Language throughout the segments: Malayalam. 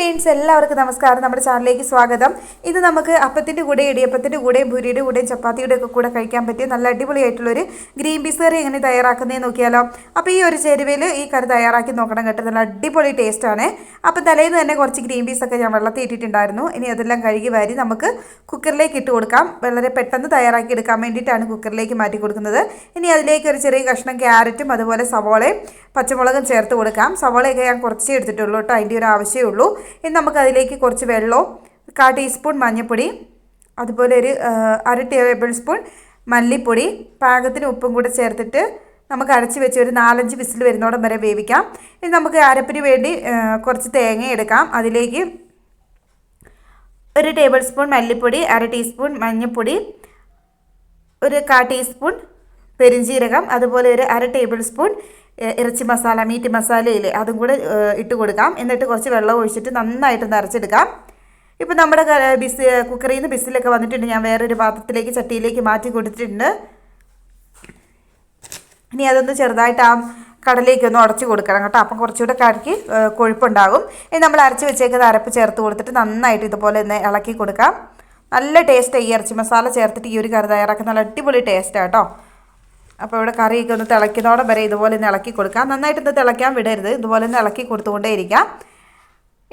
create ഫ്രണ്ട്സ് എല്ലാവർക്കും നമസ്കാരം. നമ്മുടെ ചാനലിലേക്ക് സ്വാഗതം. ഇത് നമുക്ക് അപ്പത്തിന്റെ കൂടെ ഇടിയപ്പത്തിന്റെ കൂടെയും ഭൂരിയുടെ കൂടെയും ചപ്പാത്തിയുടെ ഒക്കെ കൂടെ കഴിക്കാൻ പറ്റിയ നല്ല അടിപൊളിയായിട്ടുള്ളൊരു ഗ്രീൻ പീസ് കറി എങ്ങനെ തയ്യാറാക്കുന്നതെന്ന് നോക്കിയാലോ. അപ്പോൾ ഈ ഒരു ചേരുവയിൽ ഈ കറി തയ്യാറാക്കി നോക്കണം കേട്ടോ. നല്ല അടിപൊളി ടേസ്റ്റാണ് അപ്പോൾ തലേന്ന് തന്നെ കുറച്ച് ഗ്രീൻ പീസൊക്കെ ഞാൻ വെള്ളത്തിൽ ഇട്ടിട്ടുണ്ടായിരുന്നു. ഇനി അതെല്ലാം കഴുകി വാരി നമുക്ക് കുക്കറിലേക്ക് ഇട്ട് കൊടുക്കാം. വളരെ പെട്ടെന്ന് തയ്യാറാക്കി എടുക്കാൻ വേണ്ടിയിട്ടാണ് കുക്കറിലേക്ക് മാറ്റി കൊടുക്കുന്നത്. ഇനി അതിലേക്ക് ഒരു ചെറിയ കഷ്ണം ക്യാരറ്റും അതുപോലെ സവോളയും പച്ചമുളകും ചേർത്ത് കൊടുക്കാം. സവോളയൊക്കെ ഞാൻ കുറച്ചേ എടുത്തിട്ടുള്ളൂ കേട്ടോ. അതിന്റെ ഒരു ആവശ്യമേ ഉള്ളൂ. ഇനി നമുക്ക് അതിലേക്ക് കുറച്ച് വെള്ളവും കാ ടീസ്പൂൺ മഞ്ഞൾപ്പൊടി അതുപോലെ ഒരു അര ടേബിൾ സ്പൂൺ മല്ലിപ്പൊടി പാകത്തിന് ഉപ്പും കൂടെ ചേർത്തിട്ട് നമുക്ക് അടച്ച് വെച്ച് ഒരു നാലഞ്ച് വിസിൽ വരുന്നോടം വരെ വേവിക്കാം. ഇനി നമുക്ക് അരപ്പിന് വേണ്ടി കുറച്ച് തേങ്ങ എടുക്കാം. അതിലേക്ക് ഒരു ടേബിൾ സ്പൂൺ മല്ലിപ്പൊടി അര ടീസ്പൂൺ മഞ്ഞൾപ്പൊടി ഒരു കാ ടീസ്പൂൺ പെരിഞ്ജീരകം അതുപോലെ ഒരു അര ടേബിൾ സ്പൂൺ ഇറച്ചി മസാല മീറ്റ് മസാലയില്ലേ അതും കൂടെ ഇട്ട് കൊടുക്കാം. എന്നിട്ട് കുറച്ച് വെള്ളം ഒഴിച്ചിട്ട് നന്നായിട്ട് നിറച്ചെടുക്കാം ഇപ്പം നമ്മുടെ ബിസ് കുക്കറിൽ നിന്ന് ബിസിലൊക്കെ വന്നിട്ടുണ്ട്. ഞാൻ വേറൊരു പാത്രത്തിലേക്ക് ചട്ടിയിലേക്ക് മാറ്റി കൊടുത്തിട്ടുണ്ട്. ഇനി അതൊന്ന് ചെറുതായിട്ട് ആ കടലേക്ക് ഒന്ന് ഉടച്ചു കൊടുക്കണം കേട്ടോ. അപ്പം കുറച്ചുകൂടെ കറിക്ക് ഏഹ്, കൊഴുപ്പുണ്ടാകും. ഇനി നമ്മൾ അരച്ച് വെച്ചേക്കുന്ന അരപ്പ് ചേർത്ത് കൊടുത്തിട്ട് നന്നായിട്ട് ഇതുപോലെ ഒന്ന് ഇളക്കി കൊടുക്കാം. നല്ല ടേസ്റ്റ് ഈ ഇറച്ചി മസാല ചേർത്തിട്ട് ഈ ഒരു കറി തയ്യാറാക്കുന്ന നല്ല അടിപൊളി ടേസ്റ്റാണ് കേട്ടോ. അപ്പോൾ ഇവിടെ കറിയൊക്കെ ഒന്ന് തിളയ്ക്കുന്നതോടെ വരെ ഇതുപോലെ ഒന്ന് ഇളക്കി കൊടുക്കാം. നന്നായിട്ട് ഒന്ന് തിളയ്ക്കാൻ വിടരുത്. ഇതുപോലെ ഒന്ന് ഇളക്കി കൊടുത്തുകൊണ്ടേ ഇരിക്കാം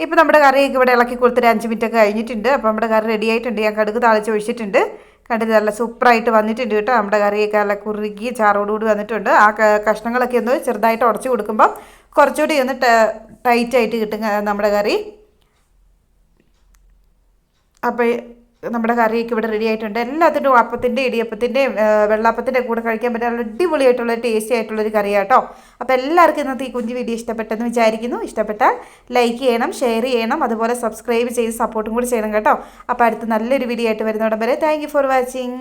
ഇപ്പോൾ നമ്മുടെ കറിയൊക്കെ ഇവിടെ ഇളക്കി കൊടുത്തിട്ട് അഞ്ച് മിനിറ്റ് ഒക്കെ കഴിഞ്ഞിട്ടുണ്ട്. അപ്പോൾ നമ്മുടെ കറി റെഡി ആയിട്ടുണ്ട്. ഞാൻ കടുക് താളിച്ച് ഒഴിച്ചിട്ടുണ്ട്. കണ്ടിട്ട് നല്ല സൂപ്പറായിട്ട് വന്നിട്ടുണ്ട് കേട്ടോ. നമ്മുടെ കറിയൊക്കെ നല്ല കുറുകി ചാറോടുകൂടി വന്നിട്ടുണ്ട്. ആ കഷ്ണങ്ങളൊക്കെ ഒന്ന് ചെറുതായിട്ട് ഉടച്ച് കൊടുക്കുമ്പം കുറച്ചുകൂടി ഒന്ന് ടൈറ്റായിട്ട് കിട്ടും നമ്മുടെ കറി. അപ്പോൾ നമ്മുടെ കറിയൊക്കെ ഇവിടെ റെഡി ആയിട്ടുണ്ട്. എല്ലാത്തിന്റെ അപ്പത്തിന്റെ ഇടിയപ്പത്തിന്റെയും വെള്ളാപ്പത്തിന്റെ കൂടെ കഴിക്കാൻ പറ്റിയ അടിപൊളിയായിട്ടുള്ള ടേസ്റ്റി ആയിട്ടുള്ളൊരു കറിയാട്ടോ. അപ്പോൾ എല്ലാവർക്കും ഇന്നത്തെ ഈ കുഞ്ഞു വീഡിയോ ഇഷ്ടപ്പെട്ടെന്ന് വിചാരിക്കുന്നു. ഇഷ്ടപ്പെട്ടാൽ ലൈക്ക് ചെയ്യണം ഷെയർ ചെയ്യണം അതുപോലെ സബ്സ്ക്രൈബ് ചെയ്ത് സപ്പോർട്ടും കൂടി ചെയ്യണം കേട്ടോ. അപ്പോൾ അടുത്ത് നല്ലൊരു വീഡിയോ ആയിട്ട് വരുന്നോടം വരെ താങ്ക് ഫോർ വാച്ചിങ്